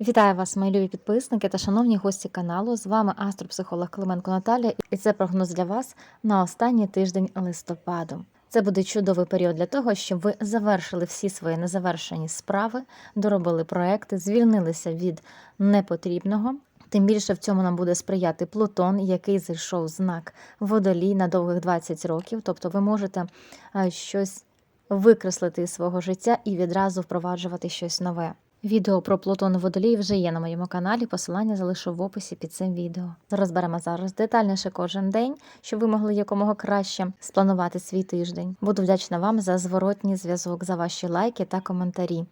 Вітаю вас, мої любі підписники та шановні гості каналу. З вами астропсихолог Клименко Наталя, і це прогноз для вас на останній тиждень листопаду. Це буде чудовий період для того, щоб ви завершили всі свої незавершені справи, доробили проекти, звільнилися від непотрібного. Тим більше в цьому нам буде сприяти Плутон, який зайшов знак водолій на довгих 20 років. Тобто ви можете е, щось викреслити із свого життя і відразу впроваджувати щось нове. Відео про Плутон Водолій вже є на моєму каналі. Посилання залишу в описі під цим відео. Розберемо зараз детальніше кожен день, щоб ви могли якомога краще спланувати свій тиждень. Буду вдячна вам за зворотній зв'язок, за ваші лайки та коментарі.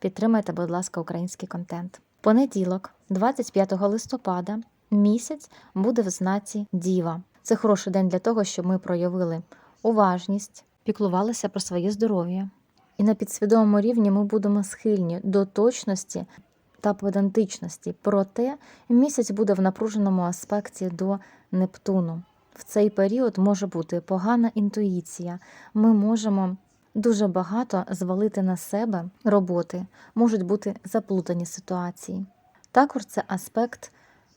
Підтримайте, будь ласка, український контент. Понеділок, 25 листопада, місяць буде в знаці Діва. Це хороший день для того, щоб ми проявили уважність, піклувалися про своє здоров'я. І на підсвідомому рівні ми будемо схильні до точності та педантичності. Проте місяць буде в напруженому аспекті до Нептуну. В цей період може бути погана інтуїція. Ми можемо дуже багато звалити на себе роботи, можуть бути заплутані ситуації. Також це аспект,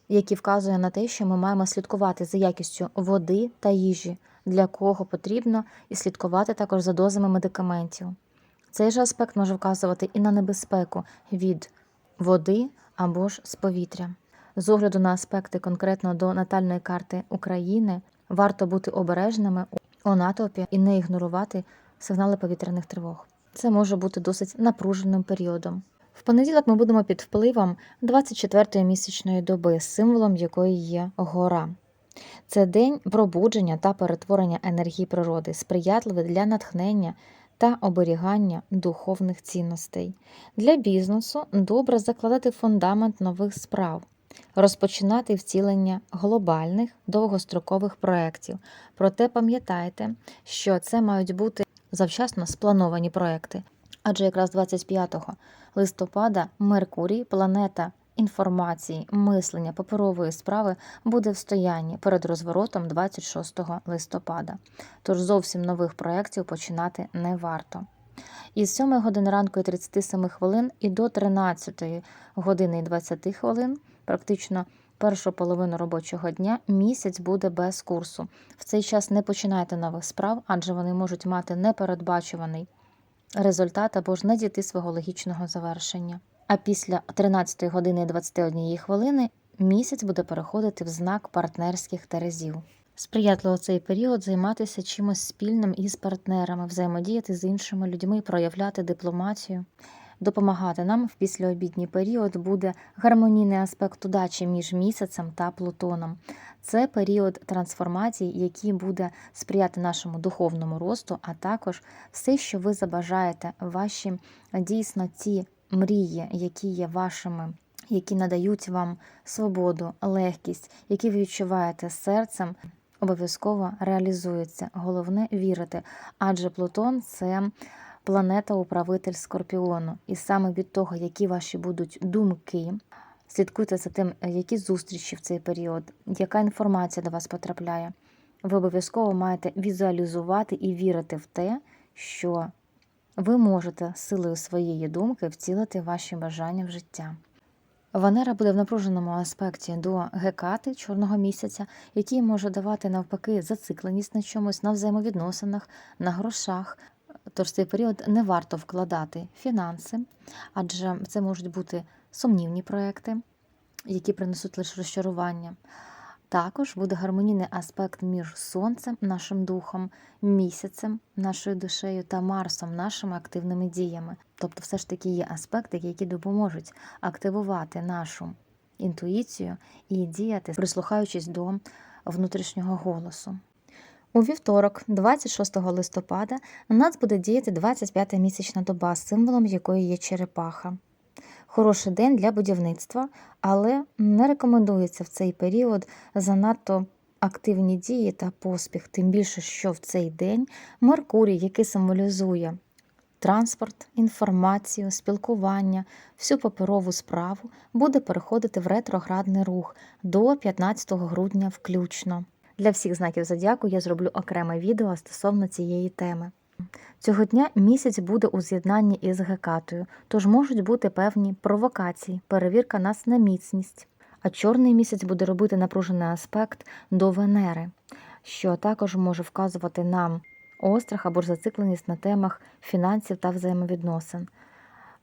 який вказує на те, що ми маємо слідкувати за якістю води та їжі, для кого потрібно, і слідкувати також за дозами медикаментів. Цей же аспект може вказувати і на небезпеку від води або ж з повітря. З огляду на аспекти конкретно до натальної карти України варто бути обережними у натовпі і не ігнорувати сигнали повітряних тривог. Це може бути досить напруженим періодом. В понеділок ми будемо під впливом 24-ї місячної доби, символом якої є гора. Це день пробудження та перетворення енергії природи, сприятливий для натхнення та оберігання духовних цінностей. Для бізнесу добре закладати фундамент нових справ, розпочинати втілення глобальних довгострокових проєктів. Проте пам'ятайте, що це мають бути завчасно сплановані проекти. Адже якраз 25 листопада Меркурій, планета інформації, мислення, паперової справи буде в стоянні перед розворотом 26 листопада. Тож зовсім нових проєктів починати не варто. Із 7 години ранку і 37 хвилин і до 13 години і 20 хвилин, практично першу половину робочого дня, місяць буде без курсу. В цей час не починайте нових справ, адже вони можуть мати непередбачуваний результат або ж не дійти свого логічного завершення. А після 13 години і 21 хвилини місяць буде переходити в знак партнерських терезів. Сприятливо цей період займатися чимось спільним із партнерами, взаємодіяти з іншими людьми, проявляти дипломатію. Допомагати нам в післяобідній період буде гармонійний аспект удачі між місяцем та Плутоном. Це період трансформації, який буде сприяти нашому духовному росту, а також все, що ви забажаєте, ваші дійсно ті мрії, які є вашими, які надають вам свободу, легкість, які ви відчуваєте серцем, обов'язково реалізуються. Головне вірити, адже Плутон це планета-управитель Скорпіону, і саме від того, які ваші будуть думки. Слідкуйте за тим, які зустрічі в цей період, яка інформація до вас потрапляє. Ви обов'язково маєте візуалізувати і вірити в те, що ви можете силою своєї думки втілити ваші бажання в життя. Венера буде в напруженому аспекті до гекати чорного місяця, який може давати навпаки зацикленість на чомусь, на взаємовідносинах, на грошах. Тож цей період не варто вкладати фінанси, адже це можуть бути сумнівні проекти, які принесуть лише розчарування. Також буде гармонійний аспект між сонцем, нашим духом, місяцем, нашою душею та Марсом, нашими активними діями. Тобто, все ж таки є аспекти, які допоможуть активувати нашу інтуїцію і діяти, прислухаючись до внутрішнього голосу. У вівторок, 26 листопада, на нас буде діяти 25-та місячна доба, символом якої є черепаха. Хороший день для будівництва, але не рекомендується в цей період занадто активні дії та поспіх, тим більше, що в цей день Меркурій, який символізує транспорт, інформацію, спілкування, всю паперову справу, буде переходити в ретроградний рух до 15 грудня включно. Для всіх знаків зодіаку я зроблю окреме відео стосовно цієї теми. Цього дня місяць буде у з'єднанні із Гекатою, тож можуть бути певні провокації, перевірка нас на міцність. А чорний місяць буде робити напружений аспект до Венери, що також може вказувати нам острах або ж зацикленість на темах фінансів та взаємовідносин.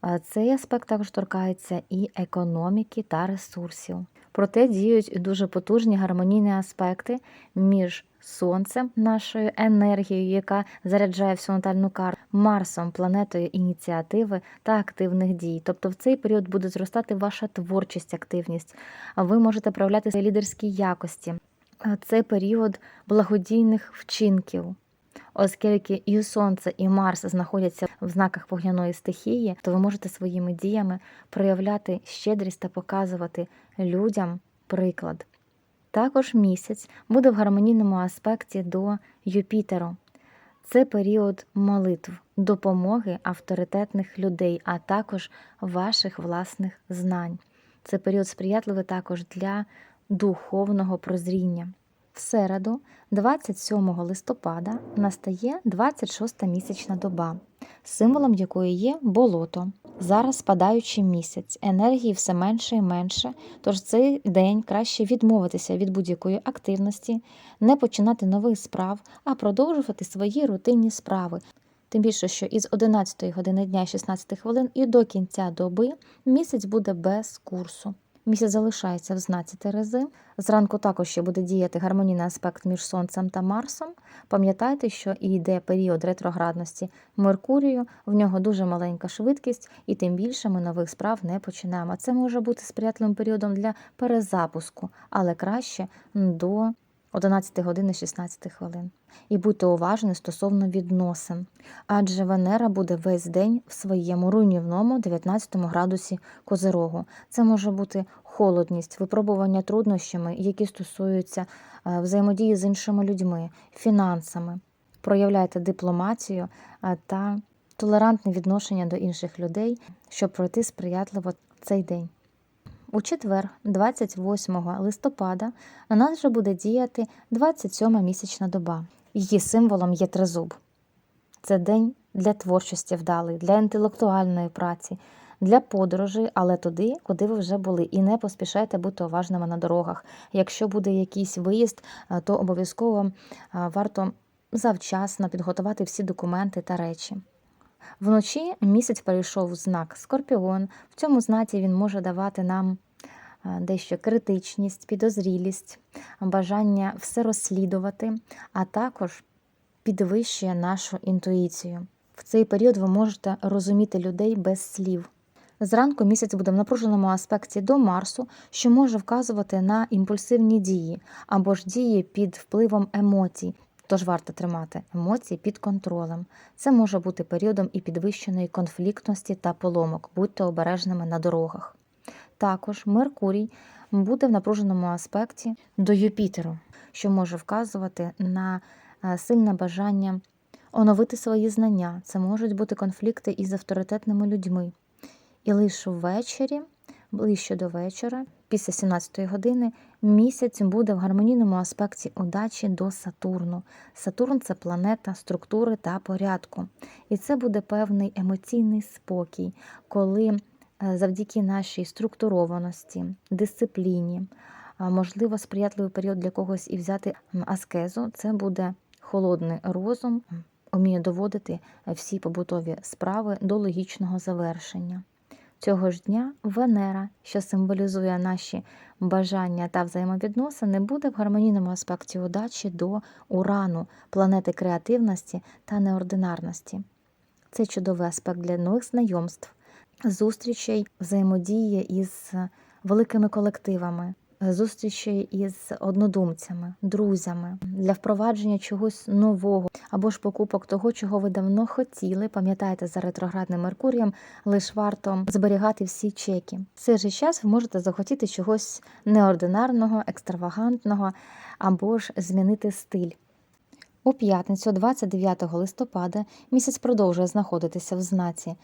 Е, Цей аспект також торкається і економіки та ресурсів. Проте діють дуже потужні гармонійні аспекти між Сонцем, нашою енергією, яка заряджає всю натальну карту, Марсом, планетою ініціативи та активних дій. Тобто в цей період буде зростати ваша творчість, активність. Ви можете проявляти свої лідерські якості. Це період благодійних вчинків. Оскільки і Сонце, і Марс знаходяться в знаках вогняної стихії, то ви можете своїми діями проявляти щедрість та показувати людям приклад. Також місяць буде в гармонійному аспекті до Юпітеру. Це період молитв, допомоги авторитетних людей, а також ваших власних знань. Це період сприятливий також для духовного прозріння. В середу, 27 листопада, настає 26-та місячна доба, символом якої є болото. Зараз спадаючий місяць, енергії все менше і менше, тож цей день краще відмовитися від будь-якої активності, не починати нових справ, а продовжувати свої рутинні справи. Тим більше, що із 11 години дня 16 хвилин і до кінця доби місяць буде без курсу. Місяць залишається в знаці Терези. Зранку також ще буде діяти гармонійний аспект між Сонцем та Марсом. Пам'ятайте, що і йде період ретроградності Меркурію, в нього дуже маленька швидкість, і тим більше ми нових справ не починаємо. Це може бути сприятливим періодом для перезапуску, але краще до 11 години 16 хвилин. І будьте уважні стосовно відносин, адже Венера буде весь день в своєму руйнівному 19 градусі Козирогу. Це може бути холодність, випробування труднощами, які стосуються е, взаємодії з іншими людьми, фінансами. Проявляйте дипломатію е, та толерантне відношення до інших людей, щоб пройти сприятливо цей день. У четвер, 28 листопада, на нас вже буде діяти 27 місячна доба. Її символом є тризуб. Це день для творчості вдалий, для інтелектуальної праці, для подорожей, але туди, куди ви вже були. І не поспішайте бути уважними на дорогах. Якщо буде якийсь виїзд, е, то обов'язково е, варто завчасно підготувати всі документи та речі. Вночі місяць перейшов знак Скорпіон. В цьому знаці він може давати нам е, дещо критичність, підозрілість, бажання все розслідувати, а також підвищує нашу інтуїцію. В цей період ви можете розуміти людей без слів. Зранку місяць буде в напруженому аспекті до Марсу, що може вказувати на імпульсивні дії або ж дії під впливом емоцій. Тож варто тримати емоції під контролем. Це може бути періодом і підвищеної конфліктності та поломок, будьте обережними на дорогах. Також Меркурій буде в напруженому аспекті до Юпітеру, що може вказувати на е, сильне бажання оновити свої знання. Це можуть бути конфлікти із авторитетними людьми. І лише ввечері, ближче до вечора, після 17 години, місяць буде в гармонійному аспекті удачі до Сатурну. Сатурн це планета структури та порядку. І це буде певний емоційний спокій, коли е, завдяки нашій структурованості, дисципліні, можливо, сприятливий період для когось і взяти аскезу, це буде холодний розум, уміє доводити е, всі побутові справи до логічного завершення. Цього ж дня Венера, що символізує наші бажання та взаємовідносини, буде в гармонійному аспекті удачі до Урану, планети креативності та неординарності. Це чудовий аспект для нових знайомств, зустрічей, взаємодії із великими колективами, зустрічей із однодумцями, друзями для впровадження чогось нового або ж покупок того, чого ви давно хотіли. Пам'ятаєте, за ретроградним Меркурієм лише варто зберігати всі чеки. В цей же час ви можете захотіти чогось неординарного, екстравагантного або ж змінити стиль. У п'ятницю, 29 листопада, місяць продовжує знаходитися в знаці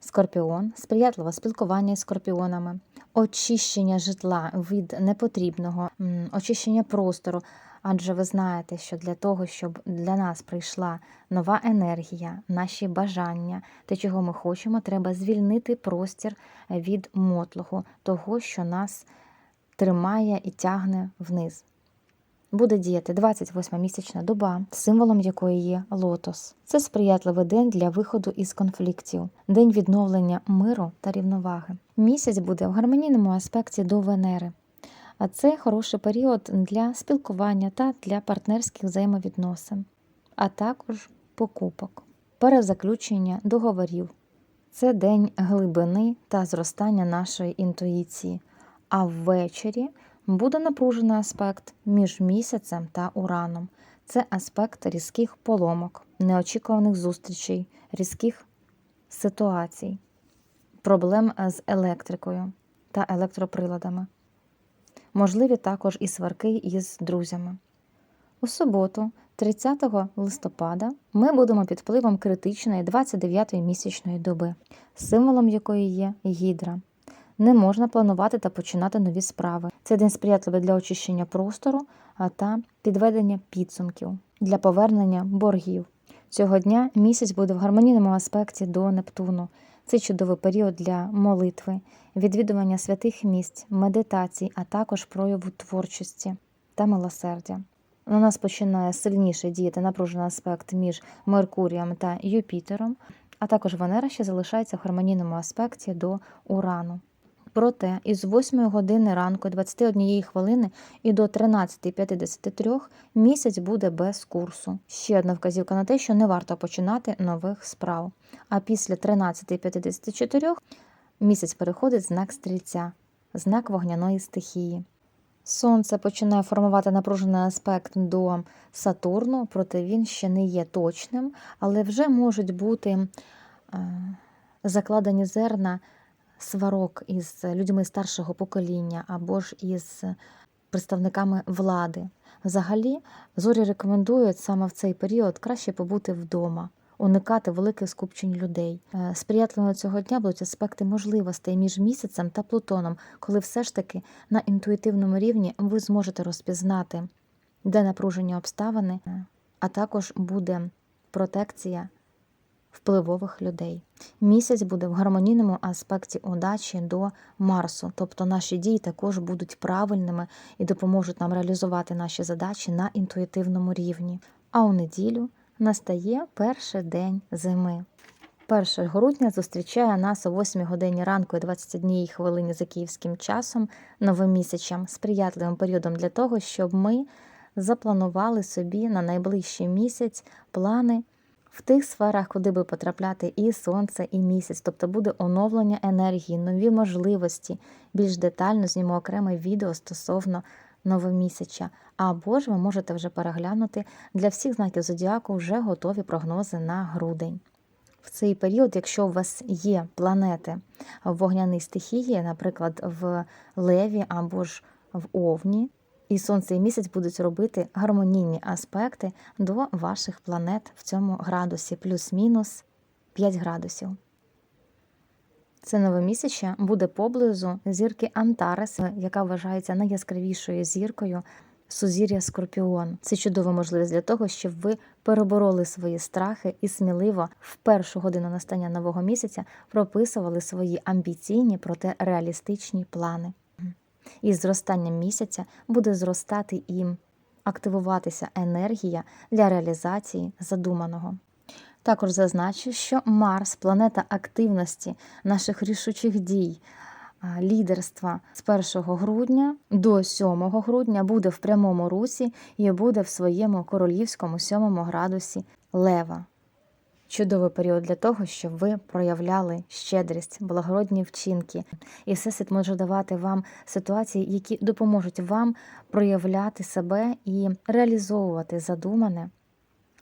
Скорпіон, сприятливе спілкування з скорпіонами, очищення житла від непотрібного, очищення простору, Адже ви знаєте, що для того, щоб для нас прийшла нова енергія, наші бажання, те, чого ми хочемо, треба звільнити простір від мотлуху, того, що нас тримає і тягне вниз. Буде діяти 28 місячна доба, символом якої є лотос. Це сприятливий день для виходу із конфліктів, день відновлення миру та рівноваги. Місяць буде в гармонійному аспекті до Венери. А це хороший період для спілкування та для партнерських взаємовідносин, а також покупок, перезаключення договорів. Це день глибини та зростання нашої інтуїції. А ввечері буде напружений аспект між місяцем та ураном. Це аспект різких поломок, неочікуваних зустрічей, різких ситуацій, проблем з електрикою та електроприладами. Можливі також і сварки із друзями. У суботу, 30 листопада, ми будемо під впливом критичної 29-ї місячної доби, символом якої є гідра. Не можна планувати та починати нові справи. Це день сприятливий для очищення простору та підведення підсумків для повернення боргів. Цього дня місяць буде в гармонійному аспекті до Нептуну. Це чудовий період для молитви, відвідування святих місць, медитацій, а також прояву творчості та милосердя. На нас починає сильніше діяти напружений аспект між Меркурієм та Юпітером, а також Венера ще залишається в гармонійному аспекті до Урану. Проте із 8 години ранку 21 хвилини і до 13.53 місяць буде без курсу. Ще одна вказівка на те, що не варто починати нових справ. А після 13.54 місяць переходить знак стрільця, знак вогняної стихії. Сонце починає формувати напружений аспект до Сатурну, проте він ще не є точним, але вже можуть бути е, закладені зерна сварок із людьми старшого покоління або ж із представниками влади. Взагалі, зорі рекомендують саме в цей період краще побути вдома, уникати великих скупчень людей. Е, Сприятливими цього дня будуть аспекти можливостей між місяцем та Плутоном, коли все ж таки на інтуїтивному рівні ви зможете розпізнати, де напружені обставини, а також буде протекція впливових людей. Місяць буде в гармонійному аспекті удачі до Марсу, тобто наші дії також будуть правильними і допоможуть нам реалізувати наші задачі на інтуїтивному рівні. А у неділю настає перший день зими. 1 грудня зустрічає нас о 8 годині ранку і 21 хвилині за київським часом новим місяцем, сприятливим періодом для того, щоб ми запланували собі на найближчий місяць плани в тих сферах, куди буде потрапляти і сонце, і місяць, тобто буде оновлення енергії, нові можливості. Більш детально знімо окреме відео стосовно новомісяча. Або ж ви можете вже переглянути для всіх знаків зодіаку вже готові прогнози на грудень. В цей період, якщо у вас є планети в вогняній стихії, наприклад, в Леві або ж в Овні, і сонце і місяць будуть робити гармонійні аспекти до ваших планет в цьому градусі, плюс-мінус 5 градусів. Це новомісяча буде поблизу зірки Антарес, яка вважається найяскравішою зіркою сузір'я Скорпіон. Це чудова можливість для того, щоб ви перебороли свої страхи і сміливо в першу годину настання нового місяця прописували свої амбіційні, проте реалістичні плани. І з зростанням місяця буде зростати і активуватися енергія для реалізації задуманого. Також зазначу, що Марс, планета активності наших рішучих дій, лідерства з 1 грудня до 7 грудня буде в прямому русі і буде в своєму королівському 7 градусі Лева. Чудовий період для того, щоб ви проявляли щедрість, благородні вчинки, і всесвіт може давати вам ситуації, які допоможуть вам проявляти себе і реалізовувати задумане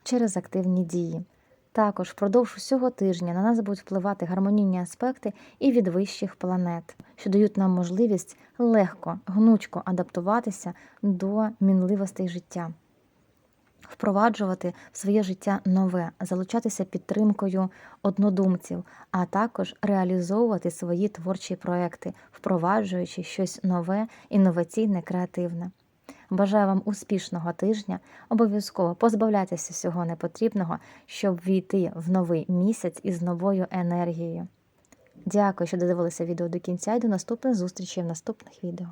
через активні дії. Також впродовж усього тижня на нас будуть впливати гармонійні аспекти і від вищих планет, що дають нам можливість легко, гнучко адаптуватися до мінливостей життя впроваджувати в своє життя нове, залучатися підтримкою однодумців, а також реалізовувати свої творчі проекти, впроваджуючи щось нове, інноваційне, креативне. Бажаю вам успішного тижня. Обов'язково позбавляйтеся всього непотрібного, щоб війти в новий місяць із новою енергією. Дякую, що додивилися відео до кінця і до наступних зустрічей в наступних відео.